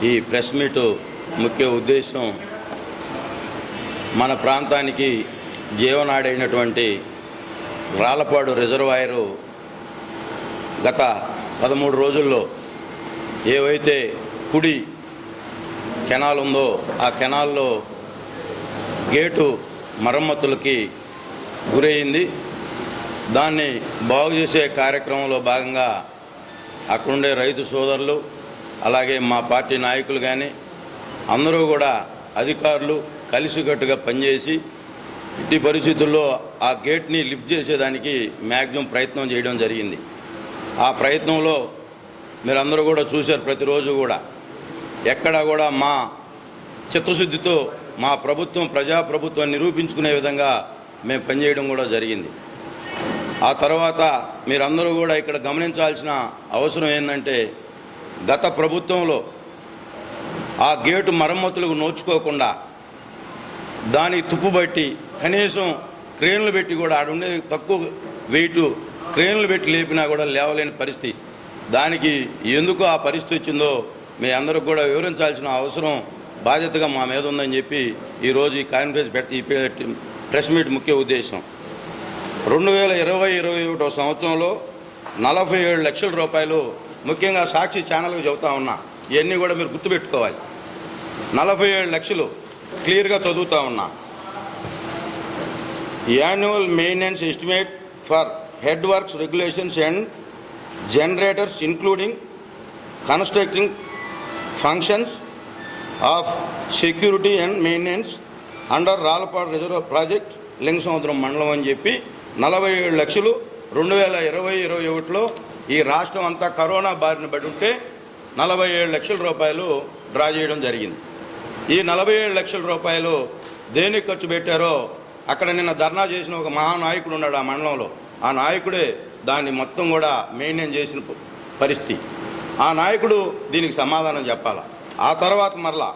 ఈ press meet ముఖ్య ఉద్దేశం మన ప్రాంతానికి జీవనాడైనటువంటి రాళ్ళపాడు రిజర్వాయరు గత పదమూడు రోజుల్లో ఏవైతే కుడి కెనాల్ ఉందో ఆ కెనాల్లో గేటు మరమ్మతులకి గురయింది దాన్ని బాగు చేసే కార్యక్రమంలో భాగంగా అక్కడుండే రైతు సోదరులు అలాగే మా పార్టీ నాయకులు కానీ అందరూ కూడా అధికారులు కలిసికట్టుగా పనిచేసి ఇట్టి పరిస్థితుల్లో ఆ గేట్ని లిఫ్ట్ చేసేదానికి మ్యాక్సిమం ప్రయత్నం చేయడం జరిగింది. ఆ ప్రయత్నంలో మీరందరూ కూడా చూశారు ప్రతిరోజు కూడా. ఎక్కడ కూడా మా చిత్తశుద్ధితో మా ప్రభుత్వం ప్రజాప్రభుత్వాన్ని నిరూపించుకునే విధంగా మేము పనిచేయడం కూడా జరిగింది. ఆ తర్వాత మీరందరూ కూడా ఇక్కడ గమనించాల్సిన అవసరం ఏంటంటే గత ప్రభుత్వంలో ఆ గేటు మరమ్మతులకు నోచుకోకుండా దానికి తుప్పుబట్టి కనీసం క్రేన్లు పెట్టి కూడా ఆడ ఉండేది తక్కువ వెయిట్ క్రేన్లు పెట్టి లేపినా కూడా లేవలేని పరిస్థితి. దానికి ఎందుకు ఆ పరిస్థితి వచ్చిందో మీ అందరికి కూడా వివరించాల్సిన అవసరం బాధ్యతగా మా మీద ఉందని చెప్పి ఈరోజు ఈ కాన్ఫరెన్స్ పెట్ ఈ ప్రెస్ మీట్ ముఖ్య ఉద్దేశం. రెండు వేల ఇరవై ఇరవై ఒకటో సంవత్సరంలో నలభై ఏడు లక్షల రూపాయలు ముఖ్యంగా సాక్షి ఛానల్కి చెబుతా ఉన్నా ఇవన్నీ కూడా మీరు గుర్తుపెట్టుకోవాలి. నలభై ఏడు లక్షలు క్లియర్గా చదువుతా ఉన్నా. Annual maintenance estimate for head works regulations and generators including constructing functions of security and maintenance under Ralapadu reserve project Lingasamudram మండలం అని చెప్పి నలభై ఏడు లక్షలు రెండు వేల ఇరవై ఇరవై ఒకటిలో ఈ రాష్ట్రం అంతా కరోనా బారిన పడి ఉంటే నలభై ఏడు లక్షల రూపాయలు డ్రా చేయడం జరిగింది. ఈ నలభై ఏడు లక్షల రూపాయలు దేనికి ఖర్చు పెట్టారో అక్కడ నిన్న ధర్నా చేసిన ఒక మహానాయకుడు ఉన్నాడు ఆ మండలంలో. ఆ నాయకుడే దాన్ని మొత్తం కూడా మెయింటైన్ చేసిన పరిస్థితి. ఆ నాయకుడు దీనికి సమాధానం చెప్పాల? ఆ తర్వాత మరలా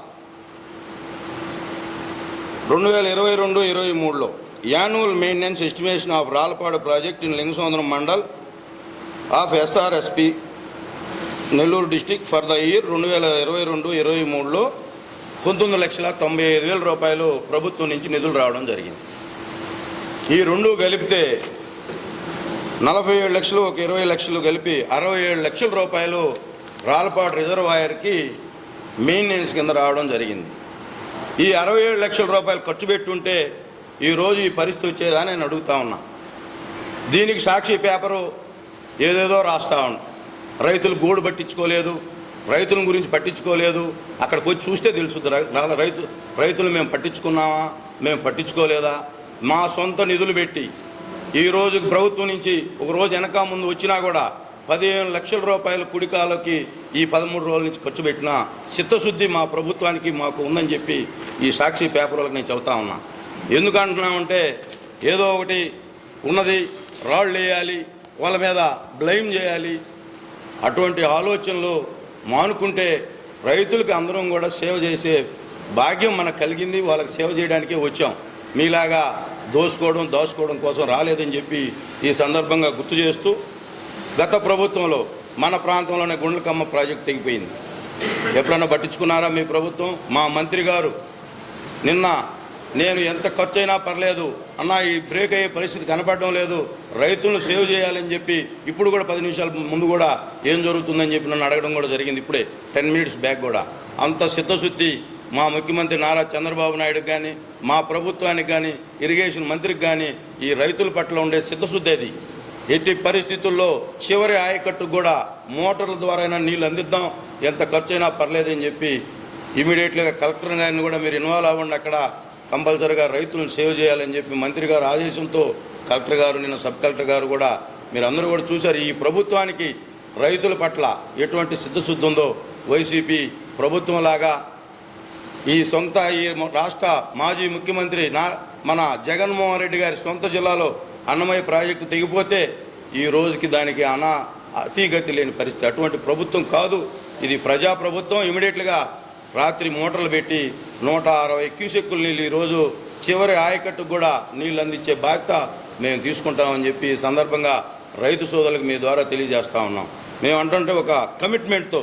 రెండు వేల ఇరవై రెండు ఇరవై మూడులో annual maintenance estimation of Ralapadu project in Lingasamudram mandal of SRSP Nellore district for the year రెండు వేల ఇరవై రెండు ఇరవై మూడులో పంతొమ్మిది లక్షల తొంభై ఐదు వేల రూపాయలు ప్రభుత్వం నుంచి నిధులు రావడం జరిగింది. ఈ రెండు కలిపితే నలభై ఏడు లక్షలు ఒక ఇరవై లక్షలు కలిపి అరవై ఏడు లక్షల రూపాయలు రాలపాడు రిజర్వాయర్కి మెయింటెనెన్స్ కింద రావడం జరిగింది. ఈ అరవై ఏడు లక్షల రూపాయలు ఖర్చు పెట్టుంటే ఈరోజు ఈ పరిస్థితి వచ్చేదా నేను అడుగుతా ఉన్నా. దీనికి సాక్షి పేపరు ఏదేదో రాస్తా ఉన్నా రైతులు గూడు పట్టించుకోలేదు రైతుల గురించి పట్టించుకోలేదు. అక్కడికి వచ్చి చూస్తే తెలుసుద్ది. రై- రైతు రైతులు మేము పట్టించుకున్నామా మేము పట్టించుకోలేదా? మా సొంత నిధులు పెట్టి ఈ రోజు ప్రభుత్వం నుంచి ఒక రోజు వెనక ముందు వచ్చినా కూడా పదిహేను లక్షల రూపాయల కుడికాలకి ఈ పదమూడు రోజుల నుంచి ఖర్చు పెట్టిన చిత్తశుద్ధి మా ప్రభుత్వానికి మాకు ఉందని చెప్పి ఈ సాక్షి పేపర్లకు నేను చెబుతా ఉన్నా. ఎందుకంటున్నామంటే ఏదో ఒకటి ఉన్నది రాళ్ళు వేయాలి వాళ్ళ మీద బ్లైమ్ చేయాలి. అటువంటి ఆలోచనలు మానుకుంటే రైతులకి అందరం కూడా సేవ చేసే భాగ్యం మనకు కలిగింది. వాళ్ళకి సేవ చేయడానికే వచ్చాం. మీలాగా దోసుకోవడం దోసుకోవడం కోసం రాలేదని చెప్పి ఈ సందర్భంగా గుర్తు చేస్తూ గత ప్రభుత్వంలో మన ప్రాంతంలోనే గుండ్లకమ్మ ప్రాజెక్ట్ తెగిపోయింది. ఎప్పుడన్నా పట్టించుకున్నారా మీ ప్రభుత్వం? మా మంత్రి గారు నిన్న నేను ఎంత ఖర్చు అయినా పర్లేదు. అన్న ఈ బ్రేక్ అయ్యే పరిస్థితి కనపడడం లేదు. రైతులను సేవ్ చేయాలని చెప్పి ఇప్పుడు కూడా పది నిమిషాల ముందు కూడా ఏం జరుగుతుందని చెప్పి నన్ను అడగడం కూడా జరిగింది ఇప్పుడే. టెన్ మినిట్స్ బ్యాక్ కూడా. అంత చిత్తశుద్ధి మా ముఖ్యమంత్రి నారా చంద్రబాబు నాయుడుకి కానీ మా ప్రభుత్వానికి కానీ ఇరిగేషన్ మంత్రికి కానీ ఈ రైతుల పట్ల ఉండే చిత్తశుద్ధి అది. ఎట్టి పరిస్థితుల్లో చివరి ఆయకట్టుకు కూడా మోటార్ల ద్వారా అయినా నీళ్ళు అందిద్దాం. ఎంత ఖర్చు అయినా పర్లేదని చెప్పి ఇమీడియట్గా కలెక్టర్ గారిని కూడా మీరు ఇన్వాల్వ్ అవ్వండి అక్కడ. కంపల్సరీగా రైతులను సేవ్ చేయాలని చెప్పి మంత్రి గారు ఆదేశంతో కలెక్టర్ గారు నిన్న సబ్ కలెక్టర్ గారు కూడా మీరు అందరూ కూడా చూశారు ఈ ప్రభుత్వానికి రైతుల పట్ల ఎటువంటి సిద్ధశుద్ధి ఉందో వైసీపీ ప్రభుత్వం లాగా ఈ సొంత ఈ రాష్ట్ర మాజీ ముఖ్యమంత్రి నా మన జగన్మోహన్ రెడ్డి గారి సొంత జిల్లాలో అన్నమయ్య ప్రాజెక్టు తెగిపోతే ఈ రోజుకి దానికి అనా అతిగతి లేని పరిస్థితి. అటువంటి ప్రభుత్వం కాదు. ఇది ప్రజా ప్రభుత్వం ఇమీడియట్గా రాత్రి మోటార్లు పెట్టి నూట అరవై క్యూసెక్కులు నీళ్ళు ఈరోజు చివరి ఆయకట్టుకు కూడా నీళ్ళు అందించే బాధ్యత మేము తీసుకుంటామని చెప్పి ఈ సందర్భంగా రైతు సోదరులకు మీ ద్వారా తెలియజేస్తా ఉన్నాం. మేము అంటుంటే ఒక కమిట్మెంట్తో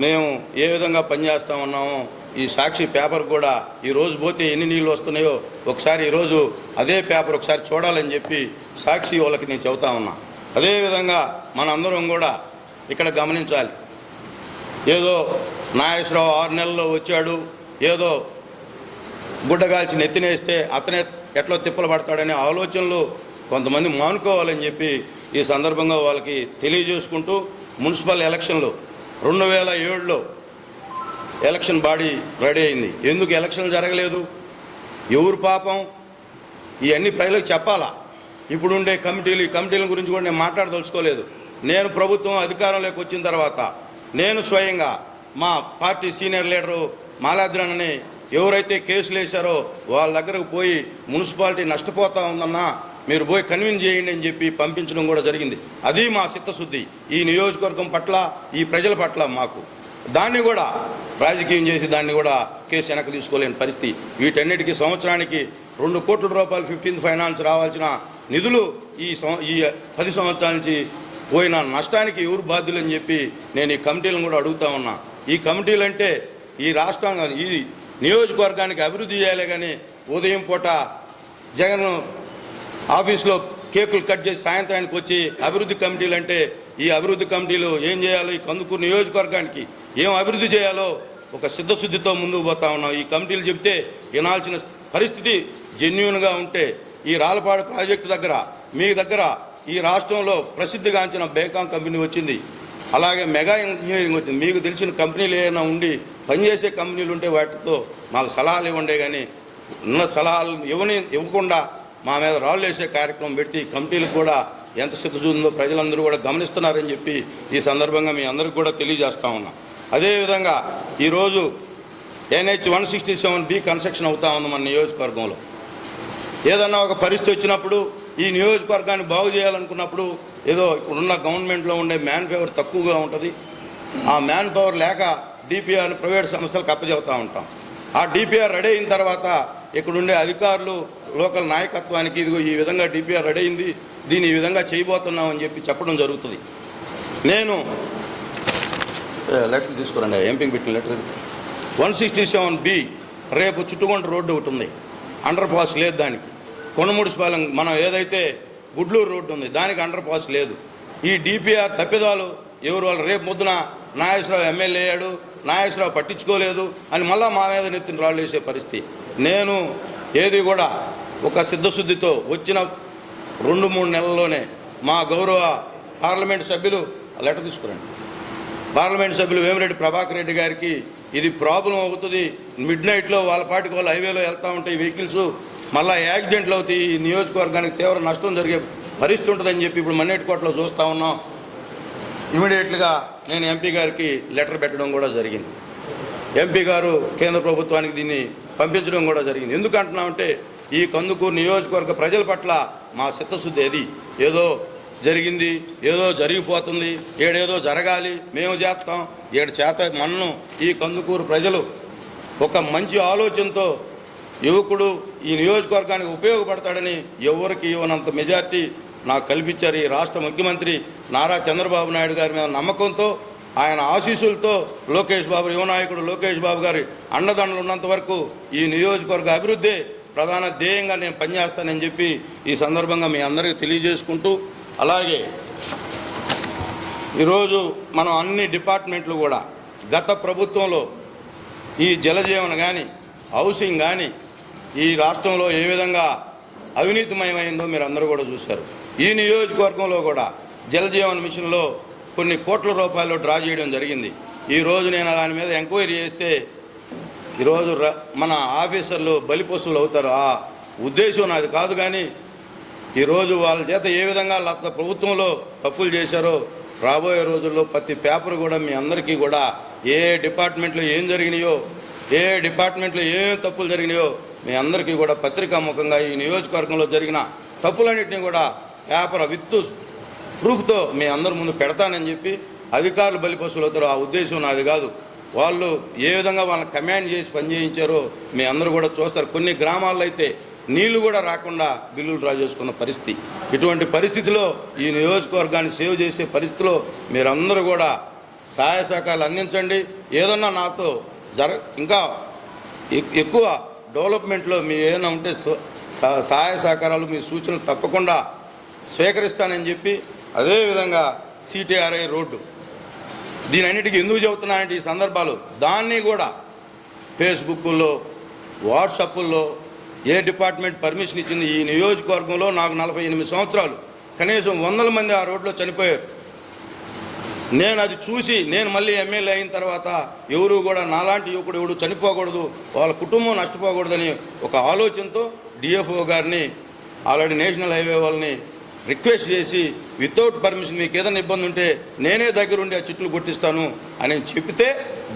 మేము ఏ విధంగా పనిచేస్తూ ఉన్నామో ఈ సాక్షి పేపర్ కూడా ఈ రోజు పోతే ఎన్ని నీళ్ళు వస్తున్నాయో ఒకసారి ఈరోజు అదే పేపర్ ఒకసారి చూడాలని చెప్పి సాక్షి వాళ్ళకి నేను చెబుతా ఉన్నా. అదేవిధంగా మనందరం కూడా ఇక్కడ గమనించాలి. ఏదో నాగేశ్వరరావు ఆరు నెలల్లో వచ్చాడు ఏదో గుడ్డగాల్చి నెత్తినేస్తే అతనే ఎట్లా తిప్పలు పడతాడనే ఆలోచనలు కొంతమంది మానుకోవాలని చెప్పి ఈ సందర్భంగా వాళ్ళకి తెలియజేసుకుంటూ మున్సిపల్ ఎలక్షన్లు రెండు వేల ఏడులో ఎలక్షన్ బాడీ రెడీ అయింది. ఎందుకు ఎలక్షన్ జరగలేదు? ఎవరు పాపం? ఇవన్నీ ప్రజలకు చెప్పాలా? ఇప్పుడుండే కమిటీలు ఈ కమిటీల గురించి కూడా నేను మాట్లాడదలుచుకోలేదు. నేను ప్రభుత్వం అధికారంలోకి వచ్చిన తర్వాత నేను స్వయంగా మా పార్టీ సీనియర్ లీడరు మాలాద్రనని ఎవరైతే కేసులు వేశారో వాళ్ళ దగ్గరకు పోయి మున్సిపాలిటీ నష్టపోతా ఉందన్నా మీరు పోయి కన్విన్స్ చేయండి అని చెప్పి పంపించడం కూడా జరిగింది. అది మా చిత్తశుద్ధి. ఈ నియోజకవర్గం పట్ల ఈ ప్రజల పట్ల మాకు. దాన్ని కూడా రాజకీయం చేసి దాన్ని కూడా కేసు వెనక్కి తీసుకోలేని పరిస్థితి. వీటన్నిటికీ సంవత్సరానికి రెండు కోట్ల రూపాయలు ఫిఫ్టీన్త్ ఫైనాన్స్ రావాల్సిన నిధులు ఈ ఈ పది సంవత్సరాల నుంచి పోయిన నష్టానికి ఎవరు బాధ్యులని చెప్పి నేను ఈ కమిటీలను కూడా అడుగుతా ఉన్నా. ఈ కమిటీలు అంటే ఈ రాష్ట్రాంగం ఈ నియోజకవర్గానికి అభివృద్ధి చేయాలి కానీ ఉదయం పూట జగన్ ఆఫీస్లో కేకులు కట్ చేసి సాయంత్రానికి వచ్చి అభివృద్ధి కమిటీలు అంటే ఈ అభివృద్ధి కమిటీలు ఏం చేయాలో ఈ కందుకూరు నియోజకవర్గానికి ఏం అభివృద్ధి చేయాలో ఒక సిద్ధశుద్ధితో ముందుకు పోతా ఉన్నాం. ఈ కమిటీలు చెబితే వినాల్సిన పరిస్థితి జెన్యున్గా ఉంటే ఈ రాలపాడు ప్రాజెక్టు దగ్గర మీ దగ్గర ఈ రాష్ట్రంలో ప్రసిద్ధిగాంచిన బేకాం కంపెనీ వచ్చింది. అలాగే మెగా ఇంజనీరింగ్ వచ్చింది. మీకు తెలిసిన కంపెనీలు ఏమైనా ఉండి పనిచేసే కంపెనీలు ఉంటే వాటితో మాకు సలహాలు ఇవ్వండే కానీ ఉన్న సలహాలు ఇవ్వని ఇవ్వకుండా మా మీద రాళ్ళు వేసే కార్యక్రమం పెడితే ఈ కమిటీలకు కూడా ఎంత సిద్ధి ఉందో ప్రజలందరూ కూడా గమనిస్తున్నారని చెప్పి ఈ సందర్భంగా మీ అందరికీ కూడా తెలియజేస్తా ఉన్నా. అదేవిధంగా ఈరోజు NH one sixty seven B construction అవుతా ఉంది మన నియోజకవర్గంలో. ఏదన్నా ఒక పరిస్థితి వచ్చినప్పుడు ఈ నియోజకవర్గాన్ని బాగు చేయాలనుకున్నప్పుడు ఏదో ఇప్పుడున్న గవర్నమెంట్లో ఉండే మ్యాన్ పవర్ తక్కువగా ఉంటుంది. ఆ మ్యాన్ పవర్ లేక డిపిఆర్ ప్రైవేట్ సంస్థలకు అప్పచెబుతూ ఉంటాం. ఆ డిపిఆర్ రెడీ అయిన తర్వాత ఇక్కడుండే అధికారులు లోకల్ నాయకత్వానికి ఇదిగో ఈ విధంగా డిపిఆర్ రెడీ అయింది దీన్ని ఈ విధంగా చేయబోతున్నాం అని చెప్పి చెప్పడం జరుగుతుంది. నేను లెటర్ తీసుకురండి ఎంపీకి పెట్టిన letter one sixty seven B రేపు చుట్టుకొండ రోడ్డు ఒకటి ఉంది. అండర్ పాస్ లేదు దానికి. కొనముడిసిపాలెం మనం ఏదైతే గుడ్లూరు రోడ్డు ఉంది దానికి అండర్ పాస్ లేదు. ఈ డిపిఆర్ తప్పిదాలు ఎవరు వాళ్ళు రేపు ముద్దున నాగేశ్వరరావు ఎమ్మెల్యే అయ్యాడు నాగేశ్వరరావు పట్టించుకోలేదు అని మళ్ళీ మా మీద నెత్తిన రాళ్ళు వేసే పరిస్థితి. నేను ఏది కూడా ఒక సిద్ధశుద్ధితో వచ్చిన రెండు మూడు నెలల్లోనే మా గౌరవ పార్లమెంట్ సభ్యులు లెటర్ తీసుకురండి. పార్లమెంట్ సభ్యులు వేమిరెడ్డి ప్రభాకర్ రెడ్డి గారికి ఇది ప్రాబ్లం అవుతుంది. మిడ్ నైట్లో వాళ్ళ పాటికి వాళ్ళు హైవేలో వెళ్తూ ఉంటాయి వెహికల్స్ మళ్ళీ యాక్సిడెంట్లు అవుతాయి ఈ నియోజకవర్గానికి తీవ్ర నష్టం జరిగే పరిస్థితి ఉంటుందని చెప్పి ఇప్పుడు మన్నేటికోటలో చూస్తూ ఉన్నాం. ఇమీడియట్గా నేను ఎంపీ గారికి లెటర్ పెట్టడం కూడా జరిగింది. ఎంపీ గారు కేంద్ర ప్రభుత్వానికి దీన్ని పంపించడం కూడా జరిగింది. ఎందుకు అంటున్నామంటే ఈ కందుకూరు నియోజకవర్గ ప్రజల పట్ల మా చిత్తశుద్ధి ఏది ఏదో జరిగింది ఏదో జరిగిపోతుంది ఏడేదో జరగాలి మేము చేస్తాం ఏడు చేత మనను ఈ కందుకూరు ప్రజలు ఒక మంచి ఆలోచనతో యువకుడు ఈ నియోజకవర్గానికి ఉపయోగపడతాడని ఎవరికి ఇవ్వనంత మెజార్టీ నాకు కల్పించారు ఈ రాష్ట్ర ముఖ్యమంత్రి నారా చంద్రబాబు నాయుడు గారి మీద నమ్మకంతో ఆయన ఆశీస్సులతో లోకేష్ బాబు యువనాయకుడు లోకేష్ బాబు గారి అండదండలు ఉన్నంత వరకు ఈ నియోజకవర్గ అభివృద్ధి ప్రధాన ధ్యేయంగా నేను పనిచేస్తానని చెప్పి ఈ సందర్భంగా మీ అందరికీ తెలియజేసుకుంటూ అలాగే ఈరోజు మనం అన్ని డిపార్ట్మెంట్లు కూడా గత ప్రభుత్వంలో ఈ జలజీవన కానీ హౌసింగ్ కానీ ఈ రాష్ట్రంలో ఏ విధంగా అవినీతిమయమైందో మీరు అందరూ కూడా చూశారు. ఈ నియోజకవర్గంలో కూడా జలజీవన్ మిషన్లో కొన్ని కోట్ల రూపాయలు డ్రా చేయడం జరిగింది. ఈరోజు నేను దాని మీద ఎంక్వైరీ చేస్తే ఈరోజు ర- మన ఆఫీసర్లు బలిపశువులు అవుతారు. ఆ ఉద్దేశం నాది కాదు కానీ ఈరోజు వాళ్ళ చేత ఏ విధంగా లత ప్రభుత్వంలో తప్పులు చేశారో రాబోయే రోజుల్లో ప్రతి పేపర్ కూడా మీ అందరికీ కూడా ఏ డిపార్ట్మెంట్లో ఏం జరిగినాయో ఏ డిపార్ట్మెంట్లో ఏం తప్పులు జరిగినాయో మీ అందరికీ కూడా పత్రికాముఖంగా ఈ నియోజకవర్గంలో జరిగిన తప్పులన్నింటినీ కూడా పేపర్ విత్తు ప్రూఫ్తో మీ అందరి ముందు పెడతానని చెప్పి అధికారులు బలిపశువులు అవుతారు ఆ ఉద్దేశం నాది కాదు. వాళ్ళు ఏ విధంగా వాళ్ళని కమాండ్ చేసి పనిచేయించారో మీ అందరూ కూడా చూస్తారు. కొన్ని గ్రామాల్లో అయితే నీళ్ళు కూడా రాకుండా బిల్లులు డ్రా చేసుకున్న పరిస్థితి. ఇటువంటి పరిస్థితిలో ఈ నియోజకవర్గాన్ని సేవ్ చేసే పరిస్థితిలో మీరందరూ కూడా సహాయ సహకారాలు అందించండి. ఏదన్నా నాతో జర ఇంకా ఎక్- ఎక్కువ డెవలప్మెంట్లో మీ ఏదైనా ఉంటే సహాయ సహకారాలు మీ సూచనలు తప్పకుండా స్వీకరిస్తానని చెప్పి అదేవిధంగా సిటీఆర్ఐ రోడ్డు. దీని అన్నిటికీ ఎందుకు చెబుతున్నానంటే ఈ సందర్భాలు. దాన్ని కూడా ఫేస్బుక్లో వాట్సాప్లో ఏ డిపార్ట్మెంట్ పర్మిషన్ ఇచ్చింది ఈ నియోజకవర్గంలో నాకు నలభై ఎనిమిది సంవత్సరాలు. కనీసం వందల మంది ఆ రోడ్లో చనిపోయారు. నేను అది చూసి నేను మళ్ళీ ఎమ్మెల్యే అయిన తర్వాత ఎవరు కూడా నాలాంటి యువకుడు ఎవడు చనిపోకూడదు వాళ్ళ కుటుంబం నష్టపోకూడదని ఒక ఆలోచనతో డిఎఫ్ఓ గారిని ఆల్రెడీ నేషనల్ హైవే వాళ్ళని రిక్వెస్ట్ చేసి వితౌట్ పర్మిషన్ మీకు ఏదైనా ఇబ్బంది ఉంటే నేనే దగ్గరుండి ఆ చెట్లు కొట్టిస్తాను అని చెప్తే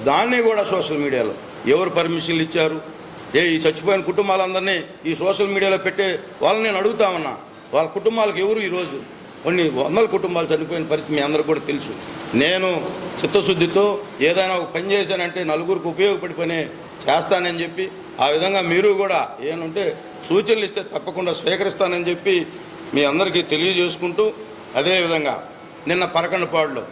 దాన్ని కూడా సోషల్ మీడియాలో. ఎవరు పర్మిషన్లు ఇచ్చారు? ఏ ఈ చచ్చిపోయిన కుటుంబాలందరినీ ఈ సోషల్ మీడియాలో పెట్టే వాళ్ళని నేను అడుగుతా ఉన్నా. వాళ్ళ కుటుంబాలకు ఎవరు ఈరోజు? కొన్ని వందల కుటుంబాలు చనిపోయిన పరిస్థితి మీ అందరూ కూడా తెలుసు. నేను చిత్తశుద్ధితో ఏదైనా ఒక పని చేశానంటే నలుగురికి ఉపయోగపడి పని చేస్తానని చెప్పి ఆ విధంగా మీరు కూడా ఏమంటే సూచనలు ఇస్తే తప్పకుండా స్వీకరిస్తానని చెప్పి మీ అందరికీ తెలియజేసుకుంటూ అదేవిధంగా నిన్న పరకండపాడులో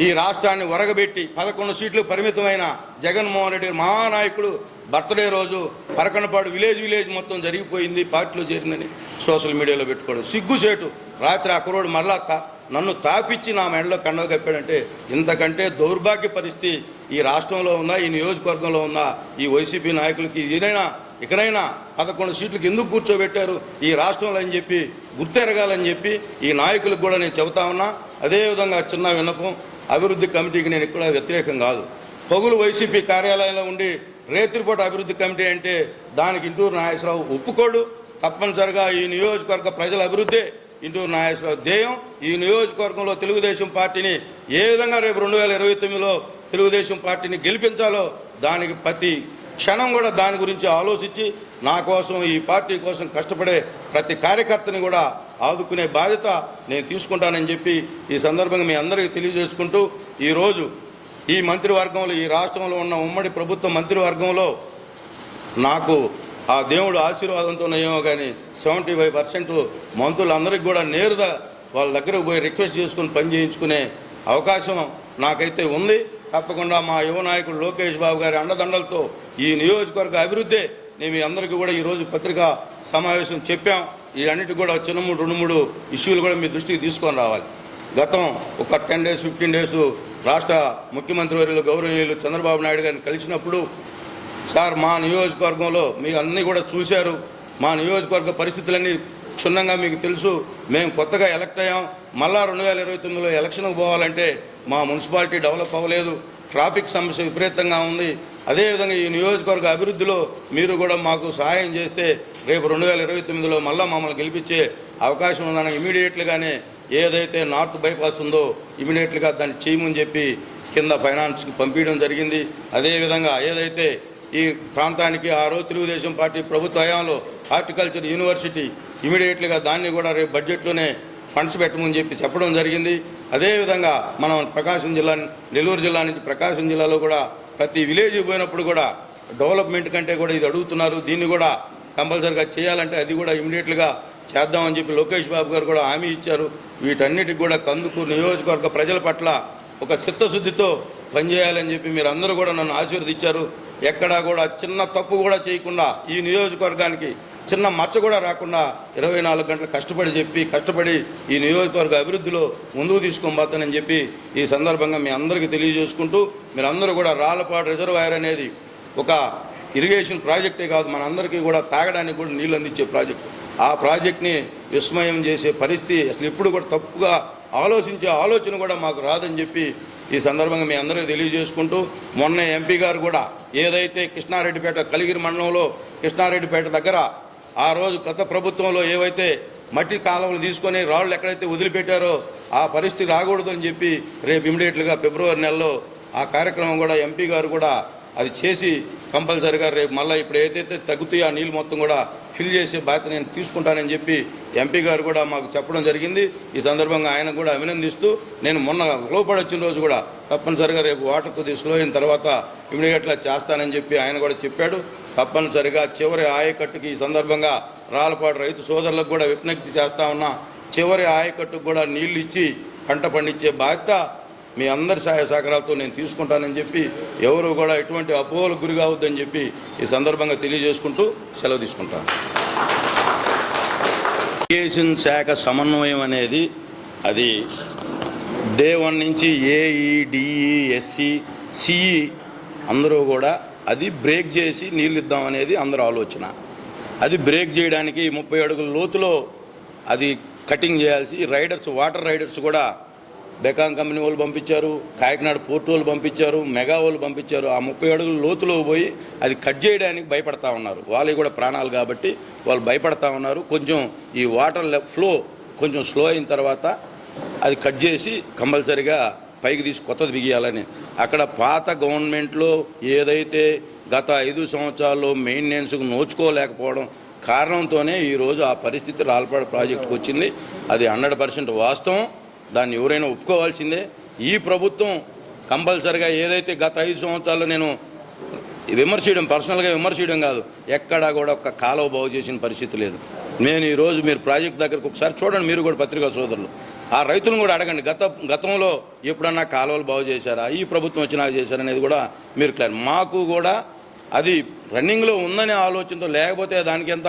ఈ రాష్ట్రాన్ని ఒరగబెట్టి పదకొండు సీట్లు పరిమితమైన జగన్మోహన్ రెడ్డి మహానాయకుడు బర్త్డే రోజు పరకనపాడు విలేజ్ విలేజ్ మొత్తం జరిగిపోయింది పార్టీలో చేరిందని సోషల్ మీడియాలో పెట్టుకోవడం. సిగ్గుసేటు రాత్రి ఆ కుర్రోడు మరలా తా నన్ను తాపిచ్చి నా మెడలో కండవ కప్పాడంటే ఇంతకంటే దౌర్భాగ్య పరిస్థితి ఈ రాష్ట్రంలో ఉందా ఈ నియోజకవర్గంలో ఉందా ఈ వైసీపీ నాయకులకి ఏదైనా ఇక్కడైనా పదకొండు సీట్లకు ఎందుకు కూర్చోబెట్టారు? ఈ రాష్ట్రంలో అని చెప్పి గుర్తెరగాలని చెప్పి ఈ నాయకులకు కూడా నేను చెబుతా ఉన్నా. అదేవిధంగా చిన్న విన్నపం అభివృద్ధి కమిటీకి నేను ఇక్కడ వ్యతిరేకం కాదు. పొగులు వైసీపీ కార్యాలయంలో ఉండి రేత్రిపూట అభివృద్ధి కమిటీ అంటే దానికి ఇంటూరు నాగేశ్వరరావు ఒప్పుకోడు. తప్పనిసరిగా ఈ నియోజకవర్గ ప్రజల అభివృద్ధి ఇంటూరు నాగేశ్వరరావు ధ్యేయం. ఈ నియోజకవర్గంలో తెలుగుదేశం పార్టీని ఏ విధంగా రేపు రెండు వేల ఇరవై తొమ్మిదిలో తెలుగుదేశం పార్టీని గెలిపించాలో దానికి ప్రతి క్షణం కూడా దాని గురించి ఆలోచించి నా కోసం ఈ పార్టీ కోసం కష్టపడే ప్రతి కార్యకర్తని కూడా ఆదుకునే బాధ్యత నేను తీసుకుంటానని చెప్పి ఈ సందర్భంగా మీ అందరికీ తెలియజేసుకుంటూ ఈరోజు ఈ మంత్రివర్గంలో ఈ రాష్ట్రంలో ఉన్న ఉమ్మడి ప్రభుత్వ మంత్రివర్గంలో నాకు ఆ దేవుడు ఆశీర్వాదంతోనేమో కానీ సెవెంటీ ఫైవ్ పర్సెంట్ మంత్రులందరికీ కూడా నేరుగా వాళ్ళ దగ్గరకు పోయి రిక్వెస్ట్ చేసుకుని పని చేయించుకునే అవకాశం నాకైతే ఉంది. తప్పకుండా మా యువ నాయకుడు లోకేష్ బాబు గారి అండదండలతో ఈ నియోజకవర్గ అభివృద్ధి. నేను అందరికీ కూడా ఈరోజు పత్రికా సమావేశం చెప్పాం. ఈ అన్నిటి కూడా చిన్న మూడు రెండు మూడు ఇష్యూలు కూడా మీ దృష్టికి తీసుకొని రావాలి. గతం ఒక టెన్ డేస్ ఫిఫ్టీన్ డేస్ రాష్ట్ర ముఖ్యమంత్రి వర్యులు గౌరవనీయులు చంద్రబాబు నాయుడు గారిని కలిసినప్పుడు సార్ మా నియోజకవర్గంలో మీరు అన్నీ కూడా చూశారు. మా నియోజకవర్గ పరిస్థితులన్నీ క్షుణ్ణంగా మీకు తెలుసు. మేము కొత్తగా ఎలక్ట్ అయ్యాం. మళ్ళా రెండు వేల ఇరవై తొమ్మిదిలో ఎలక్షన్కి పోవాలంటే మా మున్సిపాలిటీ డెవలప్ అవ్వలేదు. ట్రాఫిక్ సమస్య విపరీతంగా ఉంది. అదేవిధంగా ఈ నియోజకవర్గ అభివృద్ధిలో మీరు కూడా మాకు సహాయం చేస్తే రేపు రెండు వేల ఇరవై తొమ్మిదిలో మళ్ళా మమ్మల్ని గెలిపించే అవకాశం ఉందని ఇమీడియట్లుగానే ఏదైతే నార్త్ బైపాస్ ఉందో ఇమీడియట్లుగా దాన్ని చేయమని చెప్పి కింద ఫైనాన్స్కి పంపించడం జరిగింది. అదేవిధంగా ఏదైతే ఈ ప్రాంతానికి ఆ రోజు తెలుగుదేశం పార్టీ ప్రభుత్వ హయాంలో హార్టికల్చర్ యూనివర్సిటీ ఇమీడియట్లుగా దాన్ని కూడా రేపు బడ్జెట్లోనే ఫండ్స్ పెట్టమని చెప్పి చెప్పడం జరిగింది. అదేవిధంగా మనం ప్రకాశం జిల్లా నెల్లూరు జిల్లా నుంచి ప్రకాశం జిల్లాలో కూడా ప్రతి విలేజ్ పోయినప్పుడు కూడా డెవలప్మెంట్ కంటే కూడా ఇది అడుగుతున్నారు. దీన్ని కూడా కంపల్సరిగా చేయాలంటే అది కూడా ఇమీడియట్లుగా చేద్దామని చెప్పి లోకేష్ బాబు గారు కూడా హామీ ఇచ్చారు. వీటన్నిటికి కూడా కందుకూరు నియోజకవర్గ ప్రజల పట్ల ఒక చిత్తశుద్ధితో పనిచేయాలని చెప్పి మీరు అందరూ కూడా నన్ను ఆశీర్వదించారు ఎక్కడా కూడా చిన్న తప్పు కూడా చేయకుండా ఈ నియోజకవర్గానికి చిన్న మచ్చ కూడా రాకుండా ఇరవై నాలుగు గంటలు కష్టపడి చెప్పి కష్టపడి ఈ నియోజకవర్గ అభివృద్ధిలో ముందుకు తీసుకొని చెప్పి ఈ సందర్భంగా మీ అందరికీ తెలియజేసుకుంటూ మీరందరూ కూడా రాళ్ళపాడు రిజర్వాయర్ అనేది ఒక ఇరిగేషన్ ప్రాజెక్టే కాదు మనందరికీ కూడా తాగడానికి కూడా నీళ్ళు అందించే ప్రాజెక్ట్. ఆ ప్రాజెక్ట్ని విస్మయం చేసే పరిస్థితి అసలు ఎప్పుడు కూడా తప్పుగా ఆలోచించే ఆలోచన కూడా మాకు రాదని చెప్పి ఈ సందర్భంగా మీ అందరికీ తెలియజేసుకుంటూ మొన్న ఎంపీ గారు కూడా ఏదైతే కృష్ణారెడ్డిపేట కలిగిరి మండలంలో కృష్ణారెడ్డిపేట దగ్గర ఆ రోజు గత ప్రభుత్వంలో ఏవైతే మట్టి కాలువలు తీసుకొని రాళ్ళు ఎక్కడైతే వదిలిపెట్టారో ఆ పరిస్థితి రాకూడదని చెప్పి రేపు ఇమీడియట్లుగా ఫిబ్రవరి నెలలో ఆ కార్యక్రమం కూడా ఎంపీ గారు కూడా అది చేసి కంపల్సరిగా రేపు మళ్ళీ ఇప్పుడు ఏదైతే తగ్గుతాయో ఆ నీళ్ళు మొత్తం కూడా ఫిల్ చేసే బాధ్యత నేను తీసుకుంటానని చెప్పి ఎంపీ గారు కూడా మాకు చెప్పడం జరిగింది. ఈ సందర్భంగా ఆయన కూడా అభినందిస్తూ నేను మొన్న లోపడొచ్చిన రోజు కూడా తప్పనిసరిగా రేపు వాటర్ కొద్దిగా స్లో అయిన తర్వాత ఇమీడియట్గా చేస్తానని చెప్పి ఆయన కూడా చెప్పాడు. తప్పనిసరిగా చివరి ఆయకట్టుకి ఈ సందర్భంగా రాళ్ళపాడు రైతు సోదరులకు కూడా విజ్ఞప్తి చేస్తా ఉన్నా చివరి ఆయకట్టుకు కూడా నీళ్ళు ఇచ్చి పంట పండించే బాధ్యత మీ అందరి సహాయ సహకారాలతో నేను తీసుకుంటానని చెప్పి ఎవరు కూడా ఎటువంటి అపోహలకు గురి కావద్దని చెప్పి ఈ సందర్భంగా తెలియజేసుకుంటూ సెలవు తీసుకుంటాను. ఇరిగేషన్ శాఖ సమన్వయం అనేది అది డే వన్ నుంచి ఏఈ డిఈ ఎస్సి సిఈ అందరూ కూడా అది బ్రేక్ చేసి నీళ్ళు ఇద్దాం అనేది అందరూ ఆలోచన. అది బ్రేక్ చేయడానికి ముప్పై అడుగుల లోతులో అది కటింగ్ చేయాల్సి రైడర్స్ వాటర్ రైడర్స్ కూడా బెకాంగ్ కంపెనీ వాళ్ళు పంపించారు కాకినాడ పోర్టు వాళ్ళు పంపించారు మెగా వాళ్ళు పంపించారు. ఆ ముప్పై అడుగుల లోతులో పోయి అది కట్ చేయడానికి భయపడతా ఉన్నారు. వాళ్ళకి కూడా ప్రాణాలు కాబట్టి వాళ్ళు భయపడతా ఉన్నారు. కొంచెం ఈ వాటర్ ఫ్లో కొంచెం స్లో అయిన తర్వాత అది కట్ చేసి కంపల్సరిగా పైకి తీసి కొత్తది బిగియాలని. అక్కడ పాత గవర్నమెంట్లో ఏదైతే గత ఐదు సంవత్సరాల్లో మెయింటెనెన్స్కు నోచుకోలేకపోవడం కారణంతోనే ఈరోజు ఆ పరిస్థితి రాల్పాడు ప్రాజెక్టుకు వచ్చింది. అది హండ్రెడ్ పర్సెంట్ వాస్తవం. దాన్ని ఎవరైనా ఒప్పుకోవాల్సిందే. ఈ ప్రభుత్వం కంపల్సరిగా ఏదైతే గత ఐదు సంవత్సరాల్లో నేను విమర్శించడం పర్సనల్గా విమర్శించడం కాదు ఎక్కడా కూడా ఒక కాలువ బాగు చేసిన పరిస్థితి లేదు. నేను ఈరోజు మీరు ప్రాజెక్ట్ దగ్గరకు ఒకసారి చూడండి మీరు కూడా పత్రికా సోదరులు. ఆ రైతులను కూడా అడగండి. గత గతంలో ఎప్పుడన్నా కాలువలు బాగు చేశారా? ఈ ప్రభుత్వం వచ్చినాక చేశారనేది కూడా మీరు క్లియర్. మాకు కూడా అది రన్నింగ్లో ఉందనే ఆలోచనతో లేకపోతే దానికి ఎంత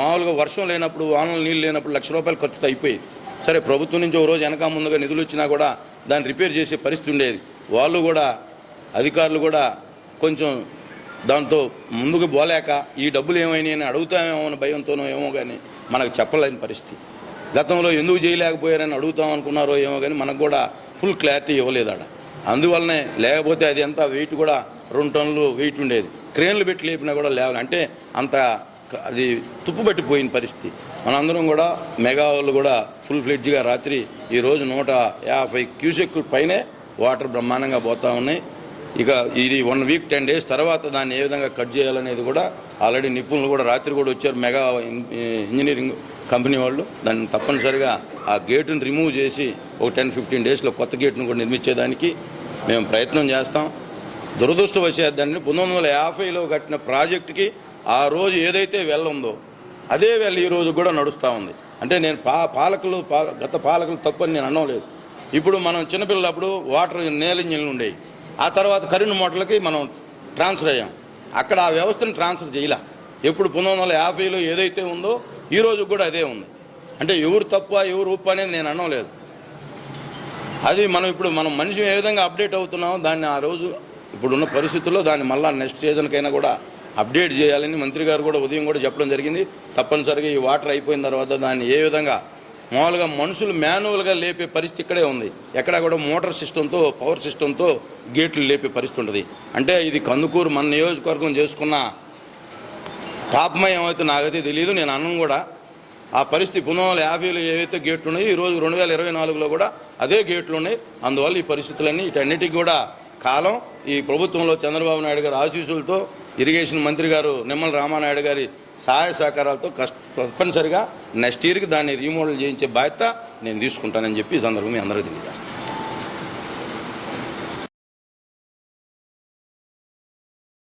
మామూలుగా వర్షం లేనప్పుడు వానలు నీళ్ళు లేనప్పుడు లక్ష రూపాయలు ఖర్చుతో అయిపోయేది. సరే ప్రభుత్వం నుంచి ఒక రోజు వెనక ముందుగా నిధులు వచ్చినా కూడా దాన్ని రిపేర్ చేసే పరిస్థితి ఉండేది. వాళ్ళు కూడా అధికారులు కూడా కొంచెం దాంతో ముందుకు పోలేక ఈ డబ్బులు ఏమైనా అని అడుగుతామేమో అని భయంతోనో ఏమో కానీ మనకు చెప్పలేని పరిస్థితి. గతంలో ఎందుకు చేయలేకపోయారని అడుగుతాం అనుకున్నారో ఏమో కానీ మనకు కూడా ఫుల్ క్లారిటీ ఇవ్వలేదాడ అందువల్లనే లేకపోతే అది ఎంత వెయిట్ కూడా రెండు టన్నులు వెయిట్ ఉండేది. క్రేన్లు పెట్టి లేపినా కూడా లేవాలి. అంటే అంత అది తుప్పుపట్టిపోయిన పరిస్థితి. మనందరం కూడా మెగా వాళ్ళు కూడా ఫుల్ ఫ్లెడ్జ్గా రాత్రి ఈరోజు నూట యాభై క్యూసెక్కుల పైనే వాటర్ బ్రహ్మాండంగా పోతా ఉన్నాయి. ఇక ఇది వన్ వీక్ టెన్ డేస్ తర్వాత దాన్ని ఏ విధంగా కట్ చేయాలనేది కూడా ఆల్రెడీ నిపుణులు కూడా రాత్రి కూడా వచ్చారు. మెగా ఇంజనీరింగ్ కంపెనీ వాళ్ళు దాన్ని తప్పనిసరిగా ఆ గేటును రిమూవ్ చేసి ఒక టెన్ ఫిఫ్టీన్ డేస్లో కొత్త గేట్ను కూడా నిర్మించేదానికి మేము ప్రయత్నం చేస్తాం. దురదృష్టవశాత్తు దాన్ని పంతొమ్మిది వందల యాభైలో కట్టిన ప్రాజెక్టుకి ఆ రోజు ఏదైతే వెళ్ళ ఉందో అదే వెళ్ళ ఈ రోజు కూడా నడుస్తూ ఉంది. అంటే నేను పా పాలకులు పా గత పాలకులు తప్పని నేను అనలేదు. ఇప్పుడు మనం చిన్నపిల్లలప్పుడు వాటర్ నేల ఇంజన్లు ఉండేవి. ఆ తర్వాత కరెంటు మోటార్లకి మనం ట్రాన్స్ఫర్ అయ్యాం. అక్కడ ఆ వ్యవస్థను ట్రాన్స్ఫర్ చేయలే. ఎప్పుడు పంతొమ్మిది వందల యాభైలో ఏదైతే ఉందో ఈ కూడా అదే ఉంది. అంటే ఎవరు తప్ప ఎవరు ఉప్పు అనేది నేను అనలేదు అది మనం ఇప్పుడు మనం మనిషి ఏ విధంగా అప్డేట్ అవుతున్నామో దాన్ని ఆ రోజు ఇప్పుడున్న పరిస్థితుల్లో దాన్ని మళ్ళీ నెక్స్ట్ సీజన్కైనా కూడా అప్డేట్ చేయాలని మంత్రి గారు కూడా ఉదయం కూడా చెప్పడం జరిగింది. తప్పనిసరిగా ఈ వాటర్ అయిపోయిన తర్వాత దాన్ని ఏ విధంగా మామూలుగా మనుషులు మాన్యువల్గా లేపే పరిస్థితి ఇక్కడే ఉంది. ఎక్కడ కూడా మోటార్ సిస్టంతో పవర్ సిస్టంతో గేట్లు లేపే పరిస్థితి ఉంటుంది. అంటే ఇది కందుకూరు మన నియోజకవర్గం చేసుకున్న పాపమై ఏమైతే నాకైతే తెలియదు నేను అన్నం కూడా. ఆ పరిస్థితి పంతొమ్మిది వందల యాభైలో ఏవైతే గేట్లు ఉన్నాయో ఈ రోజు రెండు వేల ఇరవై నాలుగులో కూడా అదే గేట్లు ఉన్నాయి అందువల్ల ఈ పరిస్థితులన్నీ వీటన్నిటికీ కూడా కాలం. ఈ ప్రభుత్వంలో చంద్రబాబు నాయుడు గారి ఆశీస్సులతో ఇరిగేషన్ మంత్రి గారు నిమ్మల రామానాయుడు గారి సహాయ సహకారాలతో కష్ట తప్పనిసరిగా నెక్స్ట్ ఇయర్కి దాన్ని రీమోడల్ చేయించే బాధ్యత నేను తీసుకుంటానని చెప్పి ఈ సందర్భంగా మీ అందరికీ తెలియదు